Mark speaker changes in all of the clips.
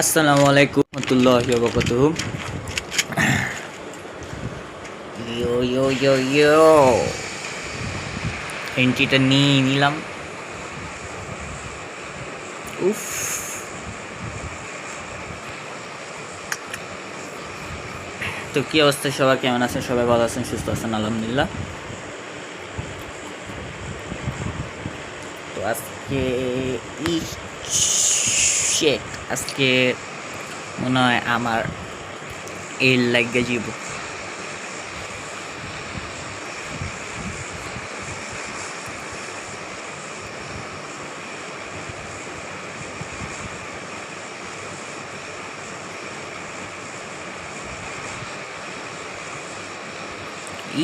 Speaker 1: আসসালামু আলাইকুম রহমতুল্লাহ বরকাতুহ। ইয়ো ইয়ো ইয়ো ইয়ো এন্ট্রিটা নিয়ে নিলাম। উফ। তো কি অবস্থা সবাই কেমন আছেন? সবাই ভালো আছেন? সুস্থ আছেন? আলহামদুলিল্লাহ। তো আজকে শেট আজকে মনে হয় আমার এর লাগে জীব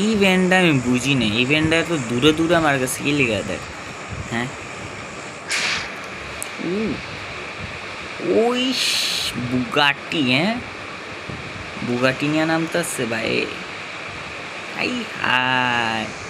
Speaker 1: ইভেন্টটা আমি বুঝি না ইভেন্টটা তো দূরে দূরে আমার কাছে কি লেগে দেয় হ্যাঁ? ओश बुगाटी हैं। बुगाटी नाम तो तस्से भाई। आई हाय।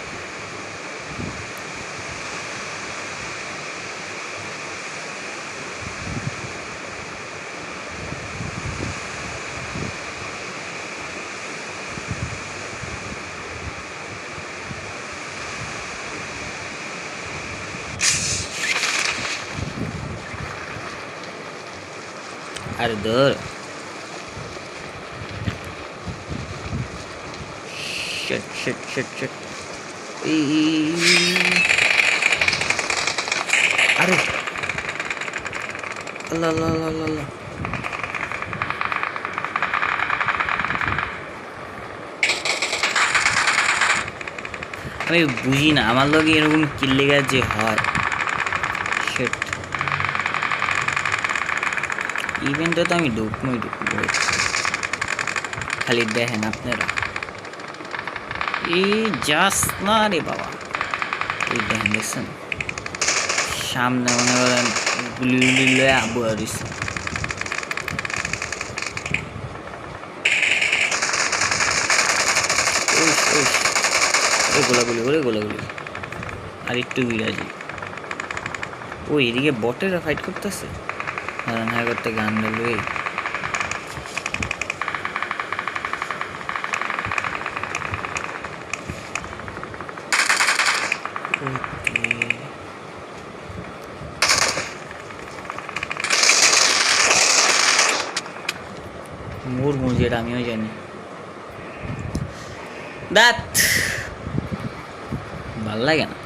Speaker 1: আরে শিট আরে। আমি বুঝি না আমার লোক এরকম কিল্লেগা যে হয় শিট ইভেন্টে তো আমি ঢুকবই ঢুকবো খালি দেখেন আপনারা। এই যাস না রে বাবা। এই দেখেন, দেখছেন? সামনে মনে করেন গুলি গুলি লয়ে আবু দিচ্ছে গোলাগুলি করে গোলাগুলি। আর একটু বিরাজি। ও, এদিকে বটেরা ফাইট করতেছে? কারণ হ্যাঁ করতে গান বলবে মোর মুজের আমিও জানি দাঁত ভালো লাগে না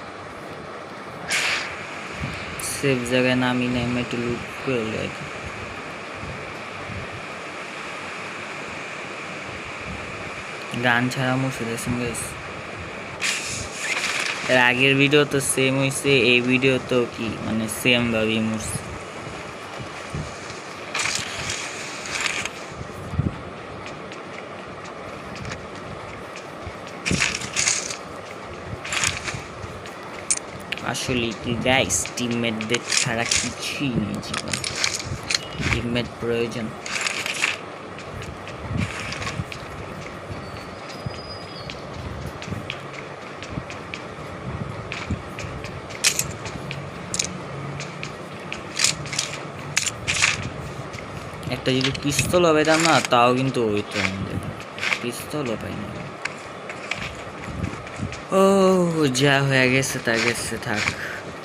Speaker 1: সেফ জায়গায় নামি নেমে একটু লুট করে আর কি। গান ছাড়া মুছে দেখছেন গাইস আগের ভিডিও তো সেম হয়েছে এই ভিডিও তো কি মানে সেম ভাবেই মুছছে কি গাইস টিমমেটদের ছাড়া কিছুই নেই জীবন। টিমমেট প্রয়োজন। একটা যদি পিস্তলও পেতাম না, তাও কিন্তু হইতো আমাদের পিস্তলও পাইনি। ও, যা হয়ে গেছে তা গেছে, থাক।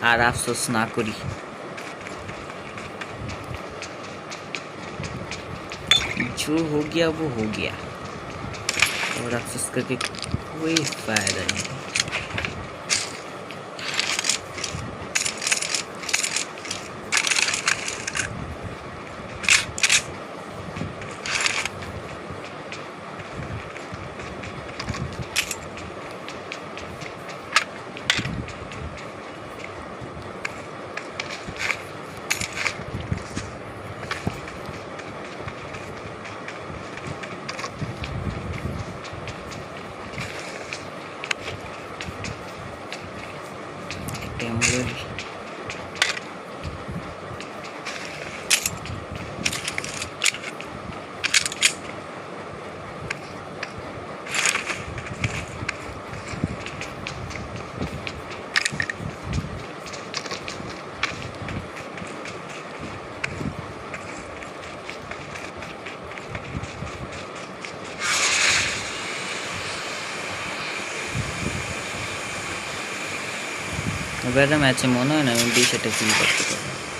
Speaker 1: আর আফসোস না করি जो हो गया वो हो गया और अफसोस करके कोई फायदा नहीं camera. এবারে ম্যাচে মনে হয় না আমি বেশ একটা করতে পারব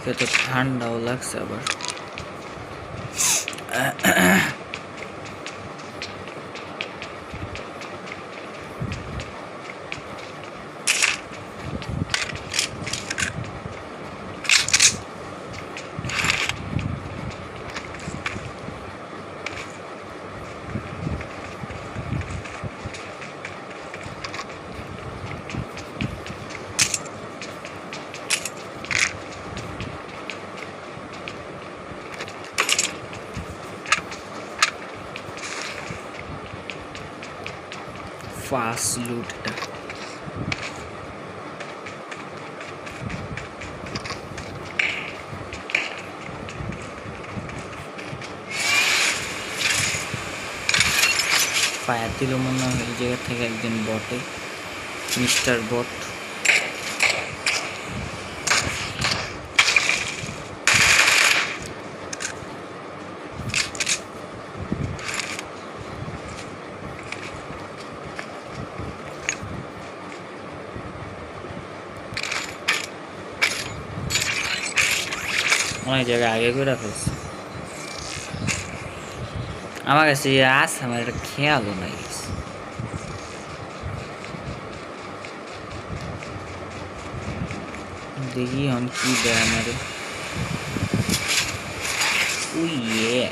Speaker 1: একে তো ঠান্ডাও লাগছে আবার। ফাস্ট লুটটা ফায়ার দিল মনে হয় এই জায়গা থেকে একজন বটে মিস্টার বট। অনেক জায়গায় আগে করে ফেলছে। আমার কাছে আছে, আমার এটা খেয়ালও নাই। দেখি এখন কি দেয় আমারে। উই ইয়ে।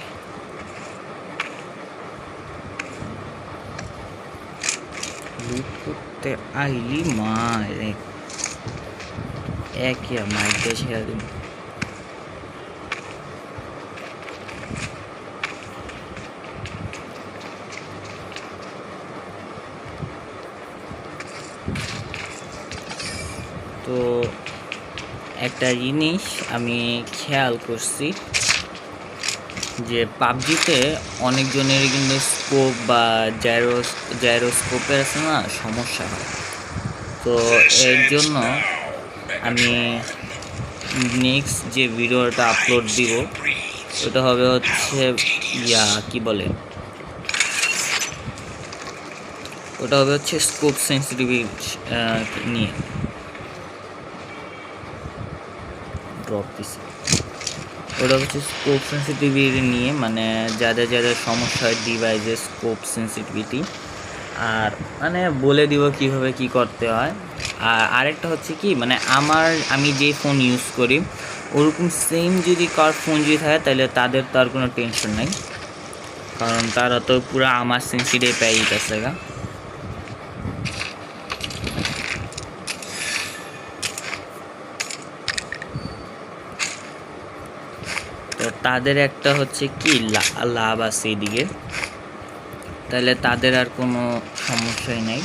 Speaker 1: লুট করতে আইলি মা রে এক মাইকে ছেড়ে দিন তো একটা জিনিস আমি খেয়াল করছি যে পাবজিতে অনেকজনের কিন্তু স্কোপ বা জাইরোস জাইরোস্কোপের আছে না, সমস্যা হয়। তো এর জন্য আমি নেক্সট যে ভিডিওটা আপলোড দিব, ওটা হবে হচ্ছে, ইয়া, কি বলে? ওটা হবে হচ্ছে স্কোপ সেন্সিটিভিটি নিয়ে। ড্রপ দিছে। ওটা হচ্ছে স্কোপ সেন্সিটিভিটি নিয়ে মানে যাদের যাদের সমস্যা হয় ডিভাইসের স্কোপ সেন্সিটিভিটি আর মানে বলে দিব কীভাবে কি করতে হয়। আর আরেকটা হচ্ছে কি মানে আমার, আমি যে ফোন ইউজ করি, ওরকম সেম যদি কার ফোন যদি থাকে, তাহলে তাদের তো আর কোনো টেনশন নেই। কারণ তারা তো পুরো আমার সেন্সিটিভ পেয়ে গেছে গা। তাদের একটা হচ্ছে কি লাভ আছে এদিকে। তাহলে তাদের আর কোনো সমস্যাই নাই।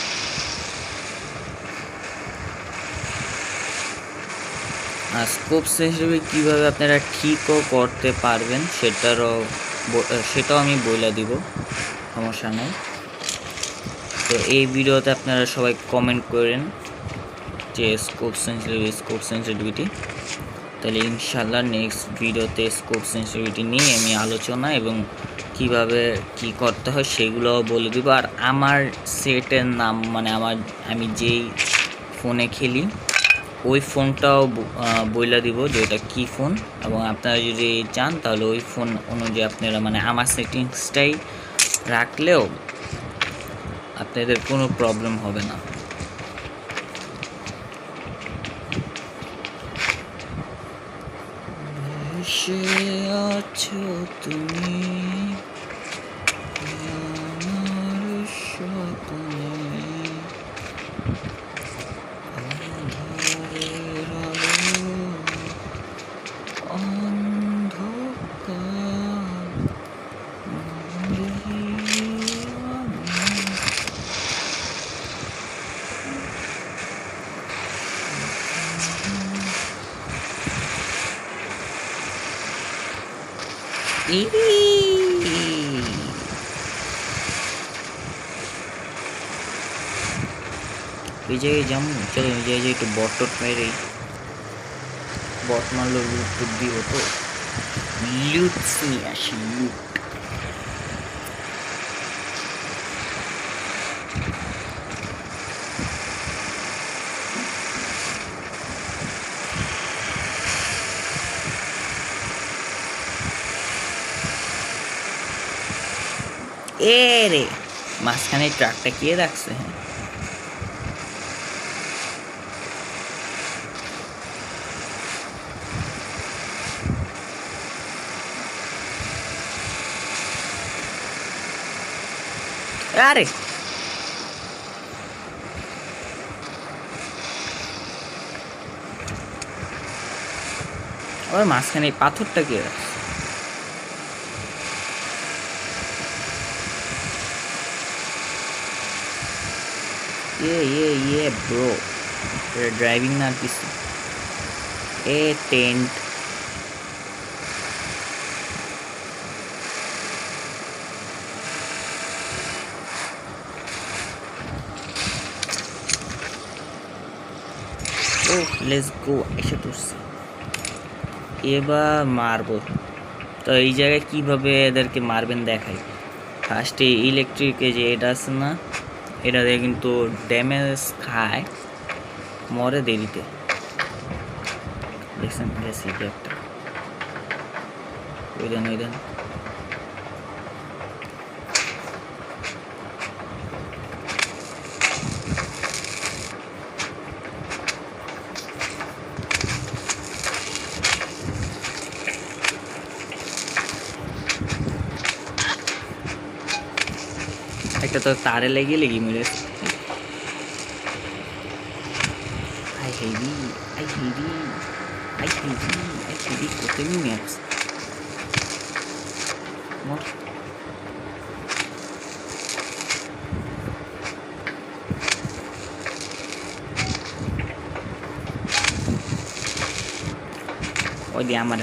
Speaker 1: আর স্কোপ হিসেবে কীভাবে আপনারা ঠিকও করতে পারবেন, সেটারও সেটাও আমি বলে দিব। সমস্যা নাই। তো এই ভিডিওতে আপনারা সবাই কমেন্ট করেন যে স্কোপ সেন্সিটিভিটি স্কোপ সেন্সিটিভিটি তাহলে ইনশাল্লাহ নেক্সট ভিডিওতে স্কোপ সেন্সিটিভিটি নিয়ে আমি আলোচনা এবং কীভাবে কি করতে হয় সেগুলোও বলে দিব। আর আমার সেটের নাম মানে আমার, আমি যেই ফোনে খেলি, ওই ফোনটাও বইলা দিব যে ওটা কী ফোন এবং আপনারা যদি চান, তাহলে ওই ফোন অনুযায়ী আপনারা মানে আমার সেটিংসটাই রাখলেও আপনাদের কোনো প্রবলেম হবে না। ভেসে আছো তুমি? আমার স্বপ্নে আঁধারের আলো, অন্ধকার, মরে আমি। এই জায়গায় যাব চলো এই জায়গায় একটু বট টট মেরে। বট মারলো লুট দিব তো। লুট নিয়ে আসি লুট এ রে, মাঝখানে ট্রাকটা কে রাখছে হ্যাঁ আরে ওর মাঝখানে এই পাথরটা কে রাখছে ইয়ে ইয়ে ইয়ে ব্রো ড্রাইভিং না আর কিছু। এ টেন্ট লেটস গো এসে পড়ছি। এবার মারবো। তো এই জায়গায় কীভাবে এদেরকে মারবেন দেখাই। ফার্স্টে ইলেকট্রিকে যে এটা আছে না, এটা দিয়ে কিন্তু ড্যামেজ খায়। মরে দেরিতে। দেখছেন একটা ওই দেন ওই দেন। তো তারে লেগে লেগে মিলে আই হেভি আই হেভি আই হেভি আই হেভি কোথায় নিয়ে আসছে মর। ওই দিয়ে আমার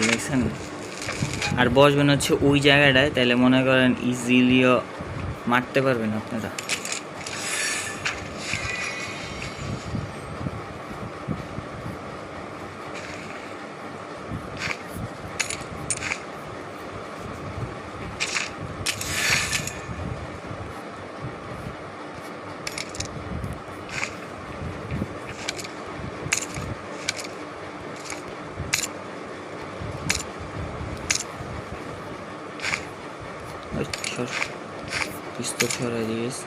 Speaker 1: যে দেখছেন? আর বসবেন হচ্ছে ওই জায়গাটায় তাহলে মনে করেন ইজিলিও মারতে পারবেন আপনারা ওই সর ছড়াই দিয়েছ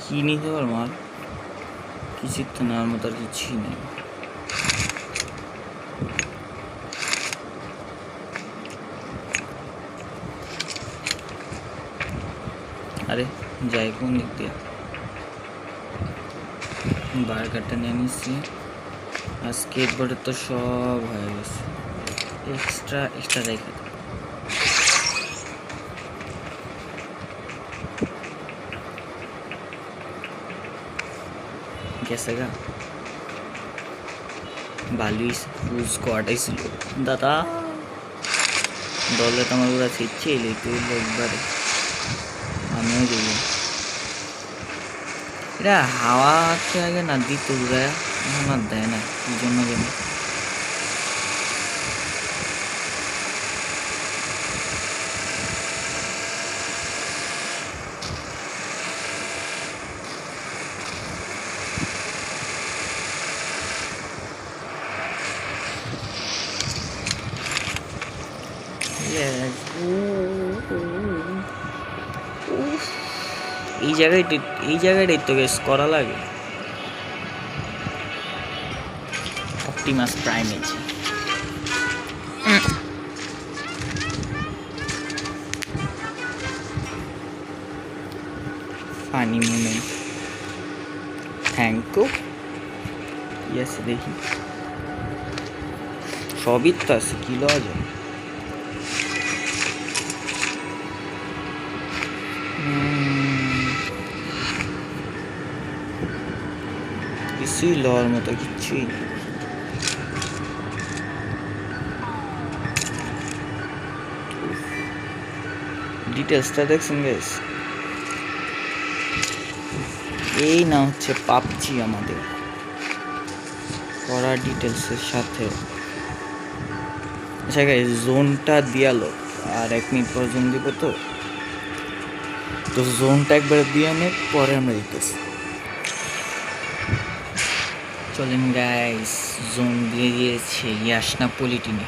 Speaker 1: কি নিতে পারব মাল কিছুর তো নেওয়ার মতো আর কিছুই নেই। আরে, যাই কোন দিক দিয়ে। বার বার্গারটা নিয়ে নিচ্ছি আর স্কেটবোর্ডের তো সব হয়ে গেছে। এক্সট্রা এক্সট্রা রেখে গেছে গা। বালুই ফুল দাদা, দলে তো আমার পুরো এলে তুই একবারে। আমিও যাব এটা হাওয়া হচ্ছে আগে না দিত উড়ায় এখন আর দেয় না কি জন্য জানি Yes. উফ। এই জায়গায় এই জায়গাটাই তো গেস করা লাগে। অপটিমাস প্রাইম আছে funny moment thank you yes দেখি। সবই তো আছে, কি লওয়া যায়? কিছুই লওয়ার মতো কিছুই নেই। ডিটেলসটা দেখছেন গেস এই না হচ্ছে পাবজি আমাদের। করা ডিটেলসের সাথে। আচ্ছা গাইস জোনটা দিয়ালো। আর এক মিনিট পর জোন দিব তো? তো জোনটা একবার দিয়ে নে, পরে আমরা দিতেছি। চলেন গাইস জোন দিয়ে দিয়েছে ইয়াসনা পলিটিনে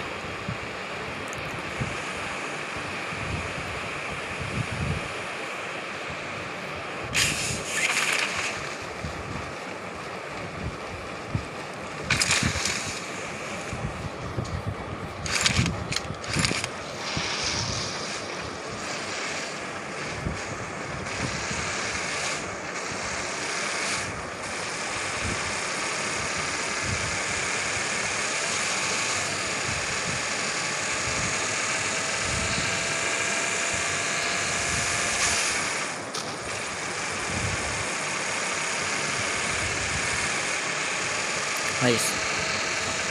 Speaker 1: গাইস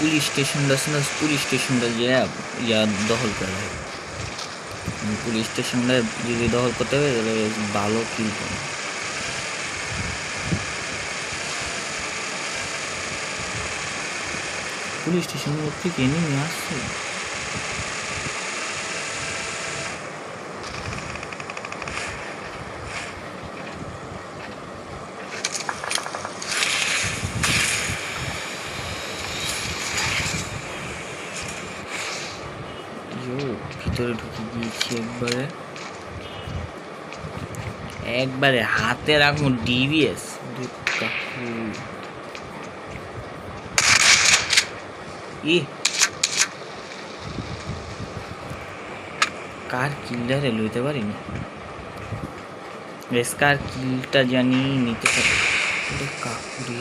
Speaker 1: পুলিশ স্টেশনটা আছে না পুলিশ স্টেশনটা যে ইয়া দখল করা। হয় উম, পুলিশ স্টেশনটা যদি দখল করতে হবে তাহলে ভালো কিল করে পুলিশ স্টেশনের থেকে এনিমি আসছে। গিয়েছি একবারে হাতে রাখুন ডিভিএস ই কার কিলটারে লইতে পারিনি? বেশ কার কিলটা জানি নিতে পারি কাকুরে।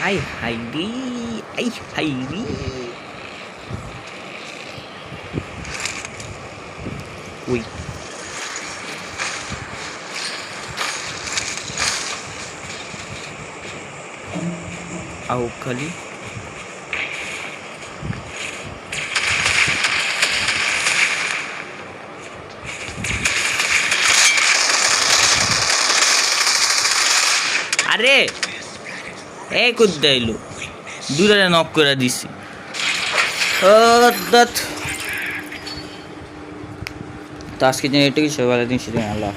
Speaker 1: হাই হাই রে আই হাই রে ওই আও খালি আরে এই করতে আইলো দূরে নক করে দিছি। তো আজকে জন্য এটুকুই সবাই দিন সেদিন আল্লাহ